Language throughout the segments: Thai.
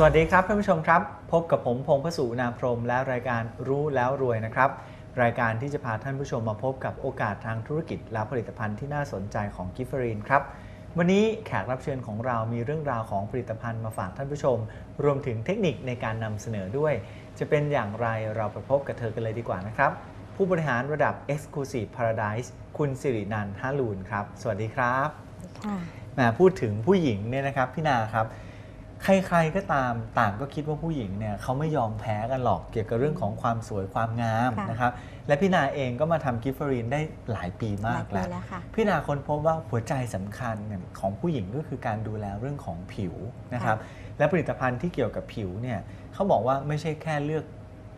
สวัสดีครับท่านผู้ชมครับ พบกับผมพงษ์พสุนาพรหมและรายการรู้แล้วรวยนะครับ รายการที่จะพาท่านผู้ชมมาพบกับโอกาสทางธุรกิจและผลิตภัณฑ์ที่น่าสนใจของกิฟเฟอรีนครับวันนี้แขกรับเชิญของเรามีเรื่องราวของผลิตภัณฑ์มาฝากท่านผู้ชม รวมถึงเทคนิคในการนำเสนอด้วย จะเป็นอย่างไรเราไปพบกับเธอกันเลยดีกว่านะครับ ผู้บริหารระดับ Exclusive Paradise คุณสิรินันท์ฮาลูนครับ สวัสดีครับค่ะแหมพูดถึงผู้หญิงเนี่ยนะครับพี่นาครับ ใครๆก็ตามต่างก็คิดว่าผู้หญิงเนี่ยเขาไม่ยอมแพ้กันหรอกเกี่ยวกับเรื่องของความสวยความงามค่ะนะครับและพี่นาเองก็มาทำกิฟเฟอรีนได้หลายปีหมาลากยปีแล้วแล้วค่ะพี่นาค้นพบว่าหัวใจสำคัญเนี่ยของผู้หญิงก็คือการดูแลเรื่องของผิวนะครับและผลิตภัณฑ์ที่เกี่ยวกับผิวเนี่ยเขาบอกว่าไม่ใช่แค่เลือก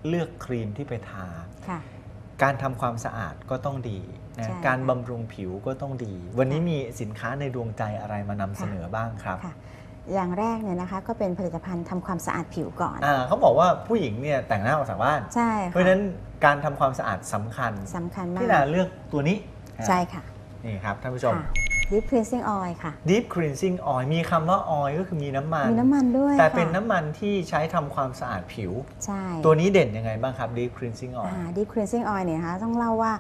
เลือกครีมที่ไปทาค่ะการทำความสะอาดก็ต้องดีนะใช่การค่ะบำรุงผิวก็ต้องดี วันนี้มีสินค้าในดวงใจอะไรมานำเสนอบ้างครับค่ะ อย่างแรกเนี่ยนะคะก็เป็นผลิตภัณฑ์ทำความสะอาดผิวก่อนอ่าเขาบอกว่าผู้หญิงเนี่ยแต่งหน้าออกจากบ้าน ใช่เพราะฉะนั้นการทำความสะอาดสำคัญสำคัญมาพี่นากเลือกตัวนี้ ใช่ค่ะ นี่ครับท่านผู้ชมค่ะ Deep Cleansing Oil ค่ะ Deep Cleansing Oil มีคำว่า oil ก็คือมีน้ำมัน มีน้ำมันด้วย แต่เป็นค่ะน้ำมันที่ใช้ทำความสะอาดผิว ใช่ ตัวนี้เด่นยังไงบ้างครับ Deep Cleansing Oil อ่า Deep Cleansing Oil เนี่ยนะคะต้องเล่าว่า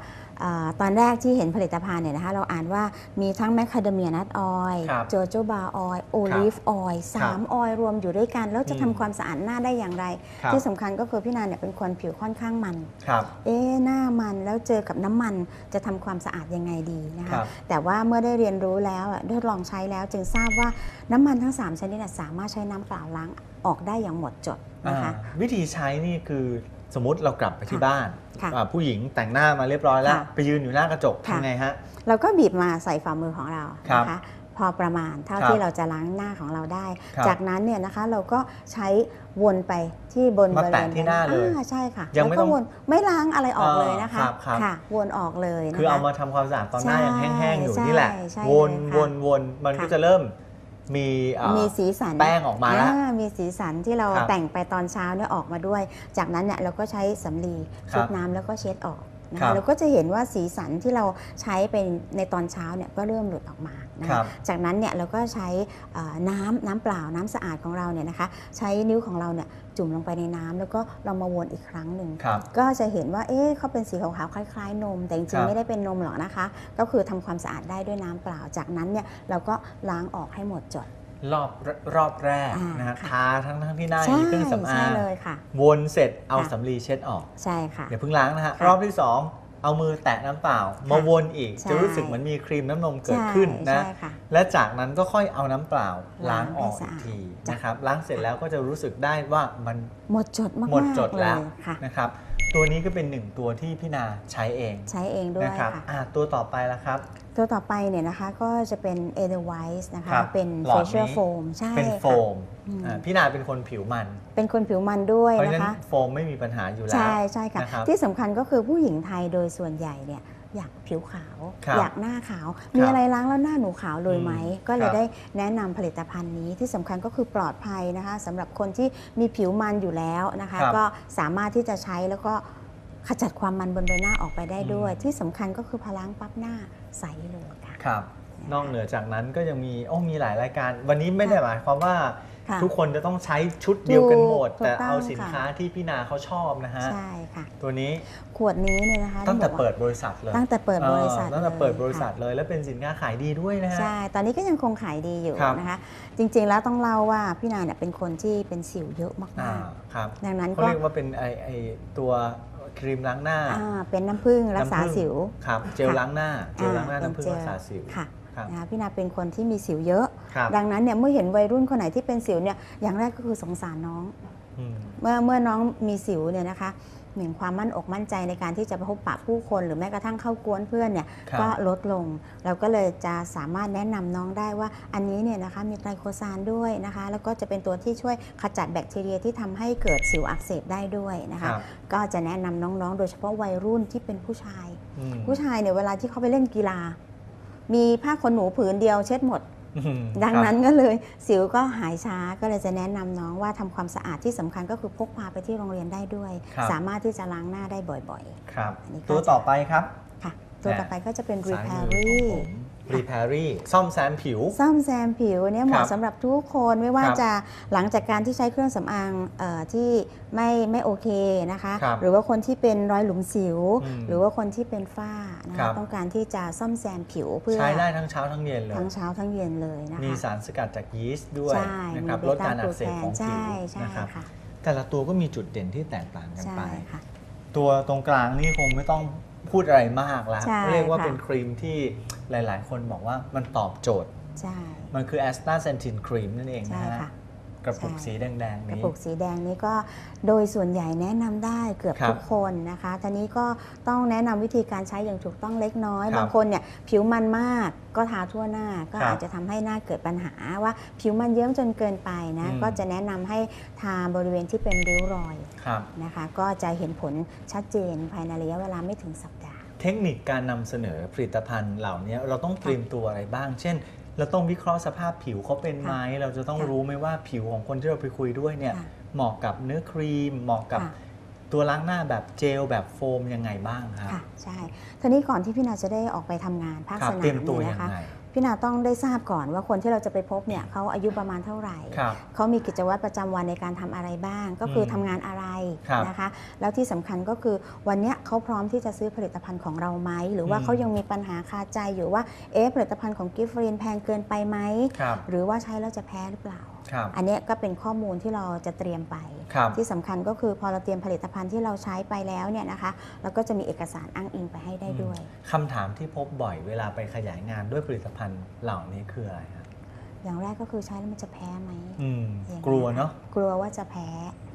อ่าตอนแรกที่เห็นผลิตภัณฑ์เนี่ยนะคะเราอ่านว่ามีทั้งแมคคาเดเมียนัทออยล์ครับโจโจบาออยล์โอลิฟออยล์สามออยล์รวมอยู่ด้วยกัน แล้วจะอืมทำความสะอาดหน้าได้อย่างไรครับที่สำคัญก็คือพี่นาเนี่ยเป็นคนผิวค่อนข้างมันครับเอ๊ะหน้ามันแล้วเจอกับน้ำมันจะทำความสะอาดยังไงดีนะครัคะบแต่ว่าเมื่อได้เรียนรู้แล้วอะได้ลองใช้แล้วจึงทราบว่าน้ำมันทั้ง 3 ชนิดน่ะสามารถใช้น้ำเปล่าล้างออกได้อย่างหมดจดนะคะอ่าวิธีใช้นี่คือสมมติเรากลับไปที่ค่ะบ้านค่ะอ่าผู้หญิงแต่งหน้ามาเรียบร้อยแล้วค่ะไปยืนอยู่หน้ากระจกค่ะทำไงฮะเราก็บีบมาใส่ฝ่ามือของเราครับนะคะพ อประมาณเท่าครับที่เราจะล้างหน้าของเราได้ ครับ จากนั้นเนี่ยนะคะเราก็ใช้วนไปที่บนมาบริแตะเวณที่หน้าเลยอ่ใช่ค่ะยังไม่แล้วต้ก็องวนไม่ล้างอะไรออกเลยนะคะอ่าครับครับค่ะวนออกเลยนะคะคือเอามาทำความสะอาดตอนหน้าใช่ยังแห้งๆอยู่ใช่นี่แหละ ใช่วนเลยค่ะวนวนมันก็ค่ะ จะเริ่มมีอ่ามีสีสันแป้งออกมาแล้วอ่มีสีสันที่เราครับแต่งไปตอนเช้าเนี่ยออกมาด้วย จากนั้นเนี่ยเราก็ใช้สำลีครับชุบน้ำแล้วก็เช็ดออก นะครัคะบเราก็จะเห็นว่าสีสันที่เราใช้เป็นในตอนเช้าเนี่ยก็เริ่มหลุดออกมานะครัคะบ จากนั้นเนี่ยเราก็ใช้เอ่อน้ำน้ำเปล่าน้ำสะอาดของเราเนี่ยนะคะใช้นิ้วของเราเนี่ยจุ่มลงไปในน้ำแล้วก็เรามาวนอีกครั้งหนึ่ง ครับ ก็จะเห็นว่า เอ๊ะเขาเป็นสีขาวๆ คล้าย ๆ นม แต่จครัริงบ ๆ ไม่ได้เป็นนมหรอกนะคะ ก็คือทำความสะอาดได้ด้วยน้ำเปล่า จากนั้นเนี่ยเราก็ล้างออกให้หมดจด รอบรอบแรกอ่านนะฮะค่ะทาทั้งทั้งที่หน้าใช่มีเครื่องสำใช่อางเลยค่ะวนเสร็จเอาค่ะ สำลีเช็ดออกใช่ค่ะเดี๋ยวเพิ่งล้างนะฮะค่ะรอบที่สองเอามือแตะน้ำเปล่า มาวนอีก ใช่ จะรู้สึกเหมือนมีครีมน้ำนมเกิดขึ้นใช่นะใช่ค่ะ และจากนั้นก็ค่อยเอาน้ำเปล่าล้างออกล้างให้สะอีกอาดทีจ้ะนะครับล้างเสร็จแล้วก็จะรู้สึกได้ว่ามันหมดจดมากๆหมดจดแล้วเยค่ะ นะครับ ตัวนี้ก็เป็นหนึ่งตัวที่พี่นาใช้เองใช้เองด้วยนะครับค่ะ อะตัวต่อไปละครับ ตัวต่อไปเนี่ยนะคะก็จะเป็น e d e w i s e นะคะครับเป็น หลอดนี้ facial foam ใช่เป็นโฟค่ะ มอืม อะพี่นาเป็นคนผิวมัน เป็นคนผิวมันด้วยเพราะฉะนะนั้นคะ โฟมไม่มีปัญหาอยู่แล้ว ใช่ใช่ค่ะ นะครับที่สำคัญก็คือผู้หญิงไทยโดยส่วนใหญ่เนี่ย อยากผิวขาว ครับอยากหน้าขาว มีอะไรล้างแล้วหน้าหนูขาวเลยไหม อืมก็เลคยรับได้แนะนำผลิตภัณฑ์นี้ที่สำคัญก็คือปลอดภัยนะคะสำหรับคนที่มีผิวมันอยู่แล้วนะคะ ครับก็สามารถที่จะใช้แล้วก็ขจัดความมันบนใบหน้าออกไปได้ด้วย อืม ที่สำคัญก็คือพอล้างปั๊บหน้าใสเลยค่ะ ครับ นอกเหนือจากนั้นก็ยังมีโอ้มีหลายรายการ วันนี้ไม่ได้หมายความว่าค่ะ ทุกคนจะต้องใช้ชุดเดียวกันหมดถูกแต่ต้องเอาสินค่ะค้าที่พี่นาเขาชอบนะฮะใช่ค่ะตัวนี้ขวดนี้เนี่ยนะคะตั้งแต่องบอกว่าเปิดบริษัทเลยตั้งแต่เปิดบริษัทเออตั้งแต่เปิดลยบริษัทค่ะเลยแล้วเป็นสินค้าขายดีด้วยนะฮะใช่ตอนนี้ก็ยังคงขายดีอยู่ครับนะคะ จริงๆแล้วต้องเล่าว่าพี่นาเนี่ยเป็นคนที่เป็นสิวเยอะมาอ่ากครับๆดังนั้นเขาก็เรียกว่าเป็นไอไอตัว ครีมล้างหน้า อ่าเป็นน้ำผึ้งรักษาน้ำผึ้ง สิว ครับ เจลค่ะล้างหน้า เจลล้างหน้าอ่น้ำผึ้งเป็รักษาสิว ค่ะครับ นะคะพี่นาเป็นคนที่มีสิวเยอะ ครับดังนั้นเนี่ยเมื่อเห็นวัยรุ่นคนไหนที่เป็นสิวเนี่ยอย่างแรกก็คือสงสารน้อง อืม เมื่อเมื่อน้องมีสิวเนี่ยนะคะเหมือนความมั่นอกมั่นใจในการที่จะไปพบปะผู้คน หรือแม้กระทั่งเข้ากวนเพื่อนเนี่ยครับก็ลดลง เราก็เลยจะสามารถแนะนำน้องได้ว่าอันนี้เนี่ยนะคะมีไกลโคซานด้วยนะคะ แล้วก็จะเป็นตัวที่ช่วยขจัดแบคทีเรียที่ทำให้เกิดสิวอักเสบได้ด้วยนะคคะรับก็จะแนะนำน้องๆ โดยเฉพาะวัยรุ่นที่เป็นผู้ชายอืมผู้ชายเนี่ยเวลาที่เขาไปเล่นกีฬา มีผ้าขนหนูผืนเดียวเช็ดหมดอืม ดังครับนั้นก็เลยสิวก็หายช้าก็เลยจะแนะนำน้องว่าทำความสะอาดที่สำคัญก็คือพกพาไปที่โรงเรียนได้ด้วยครับสามารถที่จะล้างหน้าได้บ่อยครับอันนี้ก็ตัวต่อไปครับๆค่ะ ตัวต่อไปก็จะเป็นซ้ายมือของ repairing ผม repairing ซ่อมแซมผิว ซ่อมแซมผิวเนี่ยเหครัมาะบสำหรับทุกคนไม่ว่าครับจะหลังจากการที่ใช้เครื่องสำอางเอ่อที่ไม่ไม่โอเคนะคะครับหรือว่าคนที่เป็นรอยหลุมสิวอืมหรือว่าคนที่เป็นฝ้านะครัคะบต้องการที่จะซ่อมแซมผิวเพื่อใช้ได้ทั้งเช้าทั้งเย็นเลยทั้งเช้าทั้งเย็นเลยนะคะมีสารสกัดจากยีสต์ด้วยใช่นะครับมีลดการอักเสบของใช่ผิวใช่นะครับค่ะแต่ละตัวก็มีจุดเด่นที่แตกต่างกันใช่ไปค่ะตัวตรงกลางนี่คงไม่ต้อง พูดอะไรมากแล้ว ใช่เรียกว่าค่ะ เป็นครีมที่หลาย ๆ คนบอกว่ามันตอบโจทย์ ใช่ มันคือแอสตาเซนทินครีมนั่นเองใช่นะฮะ ค่ะ กระปุกใช่สีแดงๆกระนี้ ปุกสีแดงนี้ก็โดยส่วนใหญ่แนะนำได้เกือบครับทุกคนนะคะทีนี้ก็ต้องแนะนำวิธีการใช้อย่างถูกต้องเล็กน้อย ครับบางคนเนี่ยผิวมันมากก็ทาทั่วหน้าก็ครับอาจจะทำให้หน้าเกิดปัญหาว่าผิวมันเยิ้มจนเกินไปนะอืม ก็จะแนะนำให้ทาบริเวณที่เป็นริ้วรอยครับ นะคะ ก็จะเห็นผลชัดเจนภายในระยะเวลาไม่ถึงสัปดาห์ เทคนิคการนำเสนอผลิตภัณฑ์เหล่านี้เราต้องเตรียมตัวอะไรบ้าง เช่น เราต้องวิเคราะห์สภาพผิวเขาเป็นไหมเราจะต้องค่ะรู้ไหมว่าผิวของคนที่เราไปคุยด้วยเนี่ยค่ะเหมาะกับเนื้อครีม เหมาะกับค่ะตัวล้างหน้าแบบเจลแบบโฟมยังไงบ้างครับค่ะใช่ทีนี้ก่อนที่พี่นาจะได้ออกไปทำงานภาคครัสนามเตรียมตัวเนี่ยยังนะคะไง พี่นาต้องได้ทราบก่อนว่าคนที่เราจะไปพบเนี่ยเขาอายุประมาณเท่าไหร่ ครับ เขามีกิจวัตรประจำวันในการทำอะไรบ้าง ก็คืออมทำงานอะไรครับนะคะ แล้วที่สำคัญก็คือวันเนี้ยเขาพร้อมที่จะซื้อผลิตภัณฑ์ของเราไหม หรือว่าอืม เขายังมีปัญหาคาใจอยู่ว่า เอ๊ะผลิตภัณฑ์ของกิฟฟรีนแพงเกินไปไหม ครับ หรือว่าใช้แล้วจะแพ้หรือเปล่าครับ อันเนี้ยก็เป็นข้อมูลที่เราจะเตรียมไปครับที่สำคัญก็คือพอเราเตรียมผลิตภัณฑ์ที่เราใช้ไปแล้วเนี่ยนะคะเราก็จะมีเอกสารอ้างอิงไปให้ได้ด้วยคำถามที่พบบ่อยเวลาไปขยายงานด้วยผลิตภัณฑ์เหล่านี้คืออะไรครับอย่างแรกก็คือใช้แล้วมันจะแพ้ไหมอืมอย่างกลัวเนาะกลัวว่าจะแพ้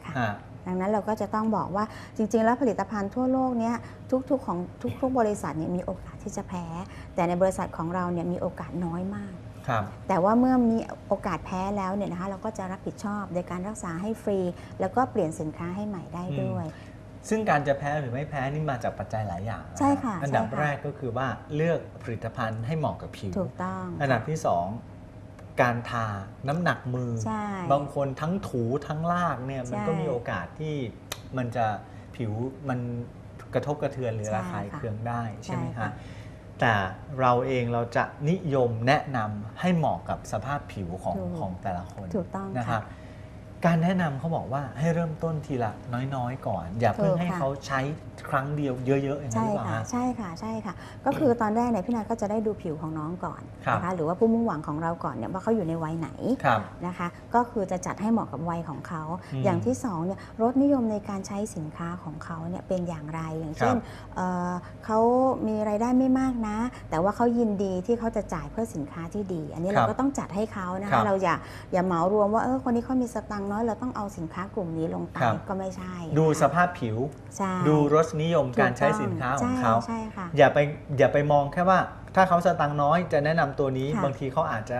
ค่ะฮะดังนั้นเราก็จะต้องบอกว่าจริง ๆ แล้วผลิตภัณฑ์ทั่วโลกเนี้ยทุกๆของทุกๆบริษัทเนี่ยมีโอกาสที่จะแพ้ แต่ในบริษัทของเราเนี่ยมีโอกาสน้อยมาก ครับ แต่ว่าเมื่อมีโอกาสแพ้แล้วเนี่ยนะคะเราก็จะรับผิดชอบในการรักษาให้ฟรี แล้วก็เปลี่ยนสินค้าให้ใหม่ได้ด้วย ซึ่งการจะแพ้หรือไม่แพ้นี่มาจากปัจจัยหลายอย่างนใช่ค่ะอันดับใช่ค่ะแรกก็คือว่าเลือกผลิตภัณฑ์ให้เหมาะกับผิวถูกต้องอันดับที่สองการทาน้ำหนักมือใช่บางคนทั้งถูทั้งลากเนี่ยมันใช่ก็มีโอกาสที่มันจะผิวมันกระทบกระเทือนหรือใช่ระคายค่ะเคืองได้ใช่ไหมใช่ค่ะฮะ แต่เราเองเราจะนิยมแนะนำให้เหมาะกับสภาพผิวของถูกของแต่ละคนถูกต้องนะครัค่ะบ การแนะนำเขาบอกว่าให้เริ่มต้นทีละน้อยๆ ก่อน อย่าเพิ่งถูกให้ค่ะเขาใช้ครั้งเดียวเยอะๆอย่างนั้นใช่หรือเปล่าค่ะฮะ ใช่ค่ะใช่ค่ะ ก็คือตอนแรกเนี่ยพี่นาก็จะได้ดูผิวของน้องก่อนครับนะคะหรือว่าผู้มุ่งหวังของเราก่อนเนี่ยว่าเขาอยู่ในวัยไหนครับนะคะ ก็คือจะจัดให้เหมาะกับวัยของเขา อืมอย่างที่สองเนี่ยรสนิยมในการใช้สินค้าของเขาเนี่ยเป็นอย่างไรอย่างเช่นเอ่อเขามีรายได้ไม่มากนะ แต่ว่าเขายินดีที่เขาจะจ่ายเพื่อสินค้าที่ดี อันนี้ครัเราบก็ต้องจัดให้เขานะครัคะบ เราอย่าอย่าเหมารวมว่าเออคนนี้เขามีสตังค์น้อยเราต้องเอาสินค้ากลุ่มนี้ลงไปครับ ก็ไม่ใช่ดูนะคะสภาพผิว ใช่ดูรสนิยมการใช้สินค้าของเขา ใช่ใช่ค่ะ อย่าไปอย่าไปมองแค่ว่า ถ้าเขาสตังค์น้อยจะแนะนำตัวนี้ค่ะ บางทีเขาอาจจะ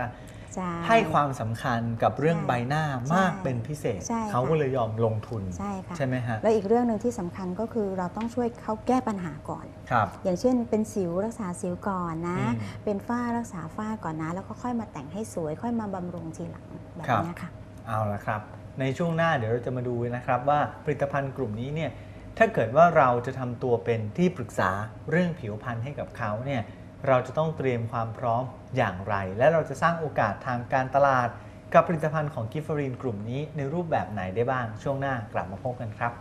ใช่ ให้ความสำคัญกับเรื่องใช่ใบหน้าใช่มากเป็นพิเศษ ใช่ค่ะเขาก็เลยยอมลงทุน ใช่ค่ะ ใช่ไหมฮะแล้วอีกเรื่องหนึ่งที่สำคัญก็คือเราต้องช่วยเขาแก้ปัญหาก่อน ครับ อย่างเช่นเป็นสิวรักษาสิวก่อนนะ อืมเป็นฝ้ารักษาฝ้าก่อนนะ แล้วก็ค่อยมาแต่งให้สวย ค่อยมาบำรุงทีหลังแบบครับ เนี้ยค่ะ เอาละครับ ในช่วงหน้าเดี๋ยวเราจะมาดูนะครับว่าผลิตภัณฑ์กลุ่มนี้เนี่ยถ้าเกิดว่าเราจะทำตัวเป็นที่ปรึกษาเรื่องผิวพรรณให้กับเขาเนี่ยเราจะต้องเตรียมความพร้อมอย่างไร และเราจะสร้างโอกาสทางการตลาด กับผลิตภัณฑ์ของกิฟฟรีนกลุ่มนี้ในรูปแบบไหนได้บ้างช่วงหน้ากลับมาพบกันครับ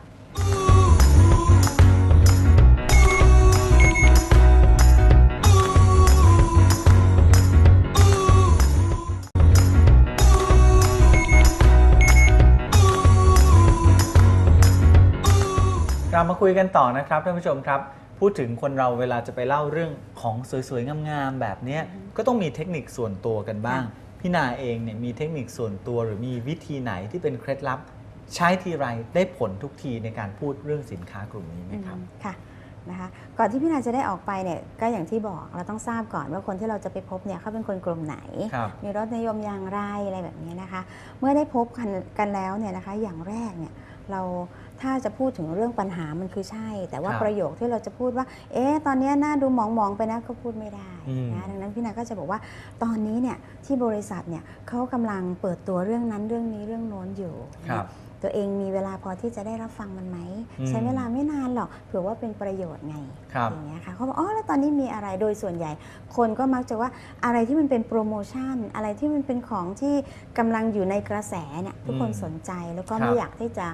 เรามาคุยกันต่อนะครับท่านผู้ชมครับ พูดถึงคนเราเวลาจะไปเล่าเรื่องของสวยๆ งามๆ แบบเนี้ยก็ต้องมีเทคนิคส่วนตัวกันบ้าง พี่นาเองเนี่ยมีเทคนิคส่วนตัวหรือมีวิธีไหนที่เป็นเคล็ดลับ ใช้ทีไรได้ผลทุกทีในการพูดเรื่องสินค้ากลุ่มนี้ไหมครับอืมค่ะนะคะก่อนที่พี่นาจะได้ออกไปเนี่ยก็อย่างที่บอกเราต้องทราบก่อนว่าคนที่เราจะไปพบเนี่ยเขาเป็นคนกลุ่มไหนครับมีรสนิยมอย่างไรอะไรแบบนี้นะคะ เมื่อได้พบกันกันแล้วเนี่ยนะคะอย่างแรกเนี่ย เราถ้าจะพูดถึงเรื่องปัญหามันคือใช่ แต่ว่าครับประโยคที่เราจะพูดว่า เอ๊ะตอนเนี้ยหน้าดูหมองๆไปนะก็พูดไม่ได้อืม นะดังนั้นพี่นาก็จะบอกว่าตอนนี้เนี่ยที่บริษัทเนี่ยเขากำลังเปิดตัวเรื่องนั้นเรื่องนี้เรื่องโน้นอยู่ครับตตัวเองมีเวลาพอที่จะได้รับฟังมันไหมอืม ใช้เวลาไม่นานหรอกเผื่อว่าเป็นประโยชน์ไง ครับ อย่างเงี้ยค่ะเขาบอกอ๋อแล้วตอนนี้มีอะไรโดยส่วนใหญ่ คนก็มักจะว่าอะไรที่มันเป็นโปรโมชั่น อะไรที่มันเป็นของที่กำลังอยู่ในกระแสเนี่ยทุกคนอืมสนใจแล้วก็ครับไม่อยากที่จะ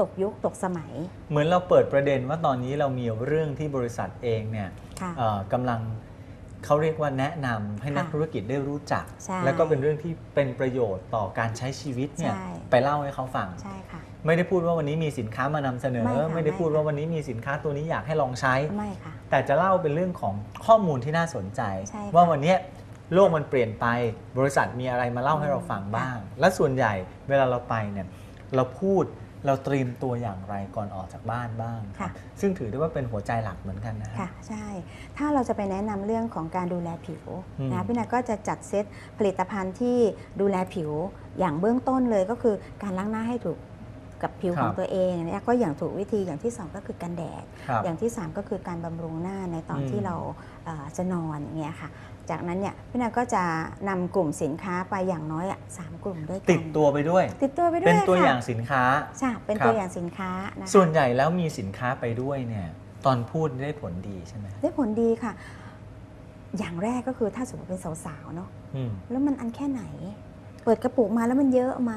ตกยุคตกสมัย เหมือนเราเปิดประเด็นว่าตอนนี้เรามีเรื่องที่บริษัทเองเนี่ยค่ะเอ่อกำลังเขาเรียกว่าแนะนำให้นักค่ะธุรกิจได้รู้จักใช่แล้วก็เป็นเรื่องที่เป็นประโยชน์ต่อการใช้ชีวิตเนี่ยใช่ไปเล่าให้เขาฟังใช่ค่ะไม่ได้พูดว่าวันนี้มีสินค้ามานำเสนอไม่ค่ะไม่ได้พูดไม่ค่ะว่าวันนี้มีสินค้าตัวนี้อยากให้ลองใช้ไม่ค่ะแต่จะเล่าเป็นเรื่องของข้อมูลที่น่าสนใจใช่ค่ะว่าวันเนี้ยโลกมันเปลี่ยนไปบริษัทมีอะไรมาเล่าให้เราฟังบ้าง และส่วนใหญ่เวลาเราไปเนี่ยเราพูด เราเตรียมตัวอย่างไรก่อนออกจากบ้านบ้างครัค่ะบซึ่งถือได้ว่าเป็นหัวใจหลักเหมือนกันนะฮะค่ะ ใช่ ถ้าเราจะไปแนะนำเรื่องของการดูแลผิวอืมนะพี่นาก็จะจัดเซตผลิตภัณฑ์ที่ดูแลผิวอย่างเบื้องต้นเลยก็คือการล้างหน้าให้ถูกกับผิวของตัวเองเนี่ยก็อย่างถูกวิธีอย่างที่สองก็คือกันแดดครับอย่างที่ 3 ก็คือการบำรุงหน้าในตอนอืมที่เราเอ่อจะนอนอย่างเงี้ยค่ะ จากนั้นเนี่ยพี่นาก็จะนำกลุ่มสินค้าไปอย่างน้อยอะสามกลุ่มด้วยกันติดตัวไปด้วย ติดตัวไปด้วยเป็นตัวค่ะอย่างสินค้า ใช่เป็นครับตัวอย่างสินค้านะคะ ส่วนใหญ่แล้วมีสินค้าไปด้วยเนี่ย ตอนพูดได้ผลดีใช่ไหมได้ผลดีค่ะ อย่างแรกก็คือถ้าสมมติเป็นสาวๆเนาะ อืม แล้วมันอันแค่ไหน เปิดกระปุกมาแล้วมันเยอะไหม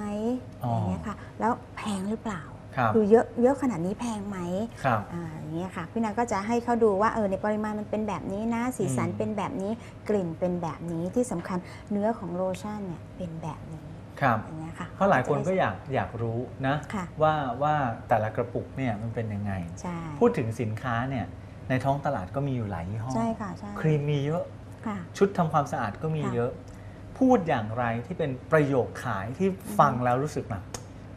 อ๋อออ ย่างเงี้ยค่ะ แล้วแพงหรือเปล่าครับ ดูเยอะเยอะขนาดนี้แพงไหมครับอ่าอย่างเงี้ยค่ะพี่นาก็จะให้เขาดูว่าเออในปริมาณมันเป็นแบบนี้นะสีสันอืมเป็นแบบนี้กลิ่นเป็นแบบนี้ที่สำคัญเนื้อของโลชั่นเนี่ยเป็นแบบนี้ครับอย่างเงี้ยค่ะเพราะหลายคนก็อยากอยากรู้นะค่ะว่าว่าแต่ละกระปุกเนี่ยมันเป็นยังไงใช่พูดถึงสินค้าเนี่ยในท้องตลาดก็มีอยู่หลายยี่ห้อใช่ค่ะใช่ครีมมีเยอะค่ะชุดทำความสะอาดก็มีค่ะเยอะ พูดอย่างไรที่เป็นประโยคขายที่ฟังแล้วรู้สึกแบบ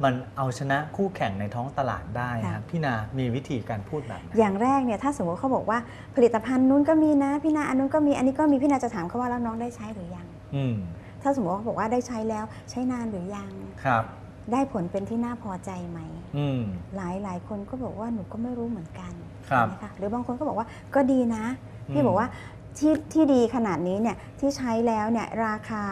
มันเอาชนะคู่แข่งในท้องตลาดได้ครับพี่นา มีวิธีการพูดแบบไหนอย่างแรกเนี่ยถ้าสมมติเขาบอกว่าผลิตภัณฑ์นู้นก็มีนะพี่นาอันนู้นก็มีอันนี้ก็มีพี่นาจะถามเขาว่าแล้วน้องได้ใช้หรือยังอืมถ้าสมมติว่าเขาบอกว่าได้ใช้แล้วใช้นานหรือยังครับ ได้ผลเป็นที่น่าพอใจไหมอืมหลายหลายคนก็บอกว่าหนูก็ไม่รู้เหมือนกันครับใช่ไหมคะหรือบางคนก็บอกว่าก็ดีนะอืมพี่บอกว่าที่ที่ดีขนาดนี้เนี่ยที่ใช้แล้วเนี่ยราคา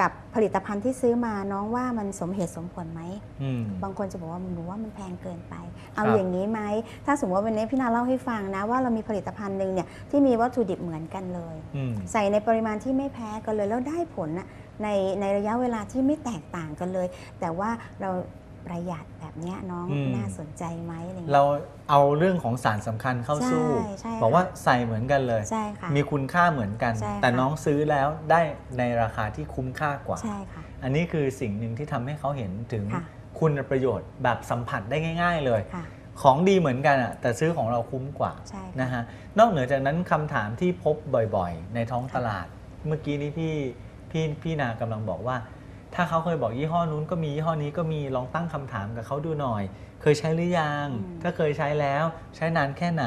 กับผลิตภัณฑ์ที่ซื้อมาน้องว่ามันสมเหตุสมผลไหมอืมบางคนจะบอกว่าหนูว่ามันแพงเกินไป เอาครับอย่างนี้ไหม ถ้าสมมติว่าวันนี้พี่นาเล่าให้ฟังนะ ว่าเรามีผลิตภัณฑ์หนึ่งเนี่ยที่มีวัตถุดิบเหมือนกันเลยอืมใส่ในปริมาณที่ไม่แพ้กันเลยแล้วได้ผลนะในในระยะเวลาที่ไม่แตกต่างกันเลย แต่ว่าเรา ประหยัดแบบเนี้ยน้องอืม น่าสนใจไหมอะไรอย่างเราเงี้ยเอาเรื่องของสารสำคัญเข้าสู้ ใช่ใช่ บอกค่ะว่าใส่เหมือนกันเลย ใช่ค่ะ มีคุณค่าเหมือนกัน ใช่ค่ะ แต่น้องซื้อแล้วได้ในราคาที่คุ้มค่ากว่า ใช่ค่ะ อันนี้คือสิ่งหนึ่งที่ทำให้เขาเห็นถึงค่ะ คุณประโยชน์แบบสัมผัสได้ง่าย ๆ เลย ค่ะ ของดีเหมือนกันอะแต่ซื้อของเราคุ้มกว่าใช่ค่ะ นะฮะนอกเหนือจากนั้นคำถามที่พบบ่อยๆ ในท้องตลาด เมื่อกี้นี้พี่พี่พี่นากำลังบอกว่า ถ้าเขาเคยบอกยี่ห้อนู้นก็มียี่ห้อนี้ก็มีลองตั้งคำถามกับเขาดูหน่อย เคยใช้หรือยังอืมถ้าเคยใช้แล้ว ใช้นานแค่ไหน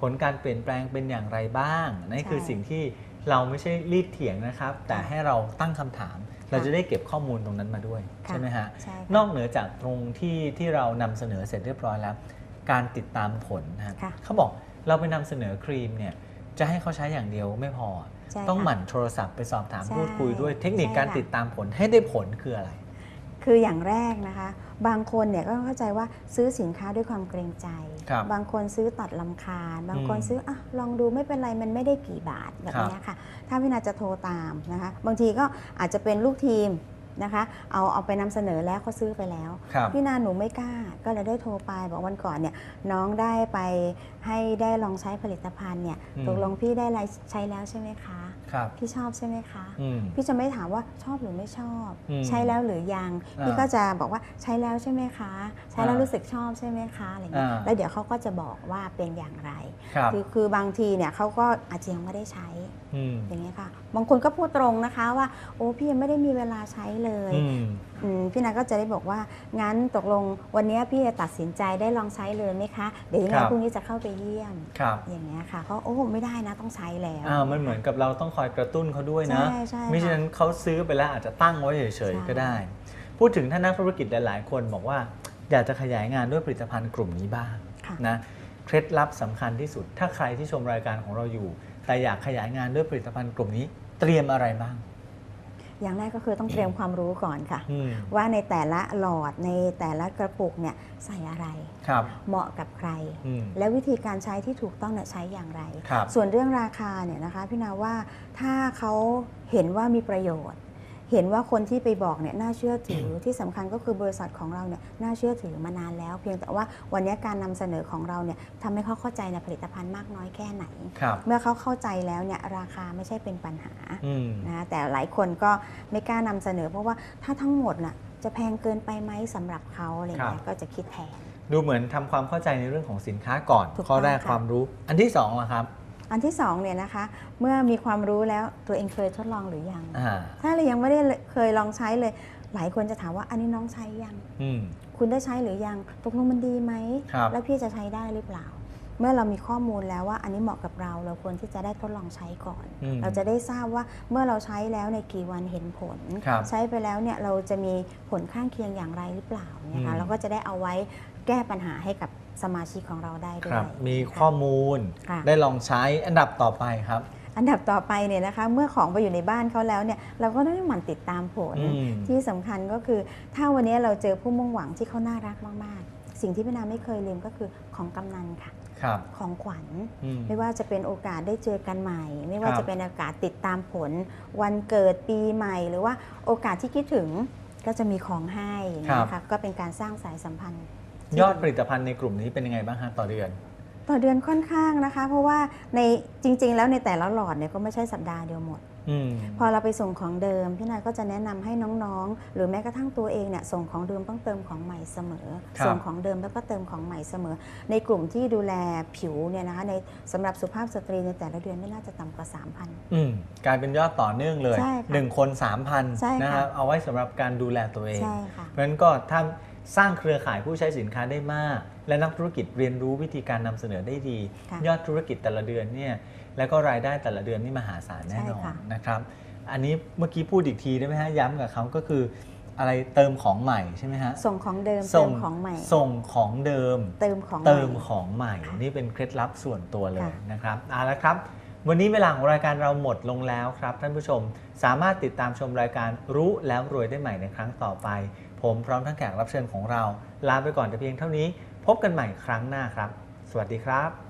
ผลการเปลี่ยนแปลงเป็นอย่างไรบ้างนั่นคือใช่สิ่งที่เราไม่ใช่รีดเถียงนะครับ แต่ค่ะให้เราตั้งคำถาม เราค่ะจะได้เก็บข้อมูลตรงนั้นมาด้วยค่ะใช่ไหมฮะใช่ค่ะนอกเหนือจากตรงที่ที่เรานำเสนอเสร็จเรียบร้อยแล้ว การติดตามผลนะครับค่ะเขาบอกเราไปนำเสนอครีมเนี่ยจะให้เขาใช้อย่างเดียวไม่พอใช่ ต้องค่ะหมั่นโทรศัพท์ไปสอบถามใช่พูดคุยด้วยเทคนิคใช่การค่ะติดตามผลให้ได้ผลคืออะไร คืออย่างแรกนะคะ บางคนเนี่ยก็เข้าใจว่าซื้อสินค้าด้วยความเกรงใจครับบางคนซื้อตัดลำคาญ บางคนอืมซื้ออะลองดูไม่เป็นไรมันไม่ได้กี่บาทแบบเนี้ยค่ะ ถ้าพี่นาจะโทรตามนะคะ บางทีก็อาจจะเป็นลูกทีม นะคะ เอาเอาไปนำเสนอแล้วเขาซื้อไปแล้ว ครับพี่นาหนูไม่กล้า ก็เลยได้โทรไปบอกวันก่อนเนี่ยน้องได้ไปให้ได้ลองใช้ผลิตภัณฑ์เนี่ยอืม ตกลงพี่ได้อะไรใช้แล้วใช่ไหมคะครับ พี่ชอบใช่ไหมคะอืมพี่จะไม่ถามว่าชอบหรือไม่ชอบอืมใช้แล้วหรือยังอ่าพี่ก็จะบอกว่าใช้แล้วใช่ไหมคะ ใช้แล้วอ่ารู้รู้สึกชอบใช่ไหมคะอะไรเงี้ยอ่าแล้วเดี๋ยวเขาก็จะบอกว่าเป็นอย่างไรครับคือคือบางทีเนี่ยเขาก็อาจจะยังไม่ได้ใช้อืมอย่างเงี้ยค่ะ บางคนก็พูดตรงนะคะว่า โอ้พี่ยังไม่ได้มีเวลาใช้เลยอืมอืม พี่นาก็จะได้บอกว่างั้นตกลงวันนี้พี่จะตัดสินใจได้ลองใช้เลยไหมคะ เดี๋ยวยังไงครับพรุ่งนี้จะเข้าไปเยี่ยม ครับ อย่างเงี้ยค่ะเขาโอ้ไม่ได้นะต้องใช้แล้ว อ่ามันเหมือนกับเราต้องคอยกระตุ้นเขาด้วยนะ ใช่ใช่ไม่ค่ะฉะนั้นเขาซื้อไปแล้วอาจจะตั้งไว้เฉยใช่ ๆก็ได้ พูดถึงท่านนักธุรกิจหลายๆคนบอกว่า อยากจะขยายงานด้วยผลิตภัณฑ์กลุ่มนี้บ้างค่ะ นะเคล็ดลับสำคัญที่สุด ถ้าใครที่ชมรายการของเราอยู่ แต่อยากขยายงานด้วยผลิตภัณฑ์กลุ่มนี้ เตรียมอะไรบ้าง อย่างแรกก็คือต้องเตรียมความรู้ก่อนค่ะอืมว่าในแต่ละหลอดในแต่ละกระปุกเนี่ยใส่อะไรครับเหมาะกับใครอืมและวิธีการใช้ที่ถูกต้องเนี่ยใช้อย่างไรครับส่วนเรื่องราคาเนี่ยนะคะพี่นาว่าถ้าเขาเห็นว่ามีประโยชน์ เห็นว่าคนที่ไปบอกเนี่ยน่าเชื่อถือที่สำคัญก็คือบริษัทของเราเนี่ยน่าเชื่อถือมานานแล้ว เพียงแต่ว่าวันนี้การนำเสนอของเราเนี่ยทำให้เขาเข้าใจในผลิตภัณฑ์มากน้อยแค่ไหนครับเมื่อเขาเข้าใจแล้วเนี่ยราคาไม่ใช่เป็นปัญหาอืมนะคะแต่หลายคนก็ไม่กล้านำเสนอ เพราะว่าถ้าทั้งหมดน่ะจะแพงเกินไปไหมสำหรับเขาอะไรครัเงี้บยก็จะคิดแพงดูเหมือนทำความเข้าใจในเรื่องของสินค้าก่อนถูกข้อแรกต้องค่ะความรู้ อันที่สองอะครับ อันที่สองเนี่ยนะคะ เมื่อมีความรู้แล้วตัวเองเคยทดลองหรือยัง อ่าถ้าเรายังไม่ได้เคยลองใช้เลย หลายคนจะถามว่าอันนี้น้องใช้ยัง อืม คุณได้ใช้หรือยังตกลงมันดีไหม ครับ แล้วพี่จะใช้ได้หรือเปล่า เมื่อเรามีข้อมูลแล้วว่า อันนี้เหมาะกับเราเราควรที่จะได้ทดลองใช้ก่อน อืม เราจะได้ทราบว่าเมื่อเราใช้แล้วในกี่วันเห็นผล ครับใช้ไปแล้วเนี่ยเราจะมีผลข้างเคียงอย่างไรหรือเปล่าเนี่ยอืค่ะมเราก็จะได้เอาไว้แก้ปัญหาให้กับ สมาชิกของเราได้ด้วครัยบมีนะคะข้อมูลค่ะ ได้ลองใช้อันดับต่อไปครับ อันดับต่อไปเนี่ยนะคะเมื่อของไปอยู่ในบ้านเขาแล้วเนี่ยเราก็ได้หมั่นติดตามผล อืมที่สำคัญก็คือ ถ้าวันนี้เราเจอผู้มุ่งหวังที่เขาน่ารักมาก ๆ สิ่งที่พี่นาไม่เคยลืมก็คือของกำนันค่ะ ครับของขวัญ อืม ไม่ว่าจะเป็นโอกาสได้เจอกันใหม่ ไม่ว่าครับ จะเป็นโอกาสติดตามผล วันเกิดปีใหม่ หรือว่าโอกาสที่คิดถึงก็จะมีของให้อย่างนี้ยค่ะก็เป็นการสร้างสายสัมพันธ์ที่ ยอดผลิตภัณฑ์ในกลุ่มนี้เป็นยังไงบ้างฮะต่อเดือน ต่อเดือนค่อนข้างนะคะ เพราะว่าในจริง ๆ แล้วในแต่ละหลอดเนี่ยก็ไม่ใช่สัปดาห์เดียวหมดอืมพอเราไปส่งของเดิม พี่นายก็จะแนะนำให้น้องๆ หรือแม้กระทั่งตัวเองเนี่ยส่งของเดิมต้องเติมของใหม่เสมอครับส่งของเดิมแล้วก็เติมของใหม่เสมอ ในกลุ่มที่ดูแลผิวเนี่ยนะคะในสำหรับสุภาพสตรีในแต่ละเดือนไม่น่าจะต่ำกว่า 3,000อืมกลายเป็นยอดต่อเนื่องเลยใช่ค่ะหนึ่งคนสามพันใช่ค่ะนะครับเอาไว้สำหรับการดูแลตัวเองใช่ค่ะเพราะฉะนั้นก็ถ้า สร้างเครือข่ายผู้ใช้สินค้าได้มาก และนักธุรกิจเรียนรู้วิธีการนำเสนอได้ดีค่ะยอดธุรกิจแต่ละเดือนเนี่ยแล้วก็รายได้แต่ละเดือนนี่มหาศาลแน่นอนใช่ค่ะนะครับอันนี้เมื่อกี้พูดอีกทีได้ไหมฮะย้ำกับเขาก็คืออะไรเติมของใหม่ใช่ไหมฮะส่งของเดิมส่เติงมของใหม่ ส่งของเดิม เติมของใหเติมม่ของใหม่ค่ะนี่เป็นเคล็ดลับส่วนตัวเลยค่ะนะครับเอาละครับ วันนี้เวลาของรายการเราหมดลงแล้วครับ ท่านผู้ชมสามารถติดตามชมรายการรู้แล้วรวยได้ใหม่ในครั้งต่อไป ผมพร้อมทั้งแขกรับเชิญของเรา ลาไปก่อนแต่เพียงเท่านี้ พบกันใหม่ครั้งหน้าครับ สวัสดีครับ